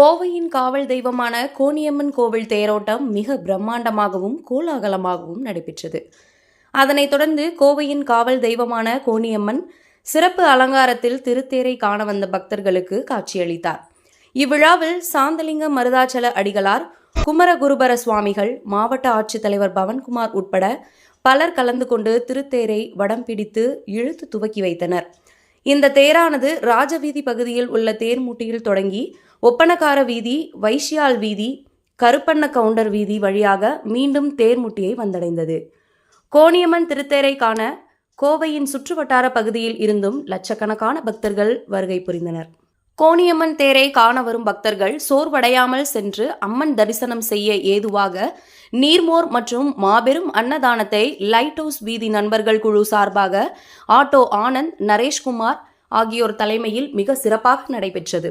கோவையின் காவல் தெய்வமான கோணியம்மன் கோவில் தேரோட்டம் மிக பிரம்மாண்டமாகவும் கோலாகலமாகவும் நடைபெற்றது. அதனைத் தொடர்ந்து கோவையின் காவல் தெய்வமான கோணியம்மன் சிறப்பு அலங்காரத்தில் திருத்தேரை காண வந்த பக்தர்களுக்கு காட்சியளித்தார். இவ்விழாவில் சாந்தலிங்க மருதாச்சல அடிகளார் குமரகுருபர சுவாமிகள் மாவட்ட ஆட்சித்தலைவர் பவன்குமார் உட்பட பலர் கலந்து கொண்டு திருத்தேரை வடம் பிடித்து இழுத்து துவக்கி வைத்தனர். இந்த தேரானது ராஜவீதி பகுதியில் உள்ள தேர்மூட்டியில் தொடங்கி ஒப்பனக்கார வீதி வைஷ்யால் வீதி கருப்பண்ண கவுண்டர் வீதி வழியாக மீண்டும் தேர்முட்டியை வந்தடைந்தது. கோணியம்மன் திருத்தேரை காண கோவையின் சுற்றுவட்டார பகுதியில் இருந்தும் லட்சக்கணக்கான பக்தர்கள் வருகை புரிந்தனர். கோணியம்மன் தேரை காண வரும் பக்தர்கள் சோர்வடையாமல் சென்று அம்மன் தரிசனம் செய்ய ஏதுவாக நீர்மோர் மற்றும் மாபெரும் அன்னதானத்தை லைட் ஹவுஸ் வீதி நண்பர்கள் குழு சார்பாக ஆட்டோ ஆனந்த் நரேஷ்குமார் ஆகியோர் தலைமையில் மிக சிறப்பாக நடைபெற்றது.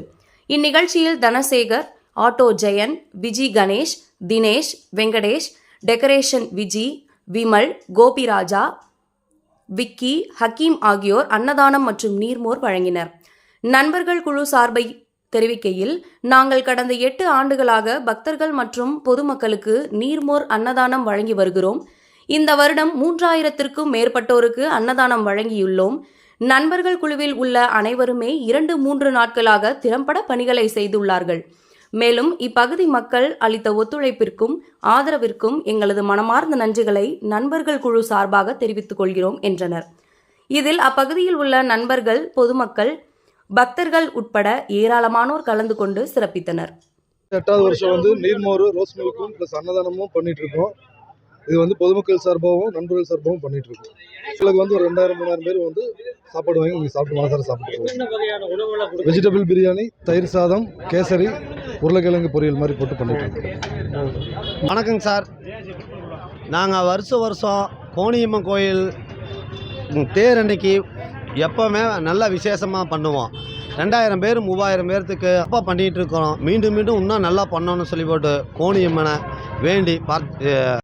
இந்நிகழ்ச்சியில் தனசேகர் ஆட்டோ ஜெயன் விஜி கணேஷ் தினேஷ் வெங்கடேஷ் டெக்கரேஷன் விஜி விமல் கோபிராஜா விக்கி ஹக்கீம் ஆகியோர் அன்னதானம் மற்றும் நீர்மோர் வழங்கினர். நண்பர்கள் குழு சார்பை தெரிவிக்கையில் நாங்கள் கடந்த எட்டு ஆண்டுகளாக பக்தர்கள் மற்றும் பொதுமக்களுக்கு நீர்மோர் அன்னதானம் வழங்கி வருகிறோம். இந்த வருடம் மூன்றாயிரத்திற்கும் மேற்பட்டோருக்கு அன்னதானம் வழங்கியுள்ளோம். நண்பர்கள் குழுவில் உள்ள அனைவருமே இரண்டு மூன்று நாட்களாக திறம்பட பணிகளை செய்துள்ளார்கள். மேலும் இப்பகுதி மக்கள் அளித்த ஒத்துழைப்பிற்கும் ஆதரவிற்கும் எங்களது மனமார்ந்த நன்றிகளை நண்பர்கள் குழு சார்பாக தெரிவித்துக் கொள்கிறோம் என்றனர். இதில் அப்பகுதியில் உள்ள நண்பர்கள் பொதுமக்கள் பக்தர்கள் உட்பட ஏராளமானோர் கலந்து கொண்டு சிறப்பித்தனர். எட்டாவது வருஷம் வந்து நீர்மோறு ரோஸ் மில்க்கும் ப்ளஸ் அன்னதானமும் பண்ணிட்டு இருக்கோம். இது வந்து பொதுமக்கள் சார்பாகவும் நண்பர்கள் சார்பாகவும் பண்ணிட்டு இருக்கோம் எங்களுக்கு வந்து ஒரு ரெண்டாயிரம் மூணாயிரம் பேர் வந்து சாப்பாடு வாங்கி இங்கே சாப்பிட்டு மனசார சாப்பிட்டு வெஜிடபிள் பிரியாணி தயிர் சாதம் கேசரி உருளைக்கிழங்கு பொரியல் மாதிரி போட்டு பண்ணிட்டு இருக்கோம் வணக்கங்க சார். நாங்கள் வருஷம் வருஷம் கோணியம்மன் கோயில் தேர் அன்னைக்கு எப்போவுமே நல்ல விசேஷமாக பண்ணுவோம். ரெண்டாயிரம் பேர் மூவாயிரம் பேர்த்துக்கு அப்போ பண்ணிகிட்டு இருக்கிறோம் மீண்டும் மீண்டும் இன்னும் நல்லா பண்ணணும்னு சொல்லி போட்டு கோணியம்மனை வேண்டி பார்த்து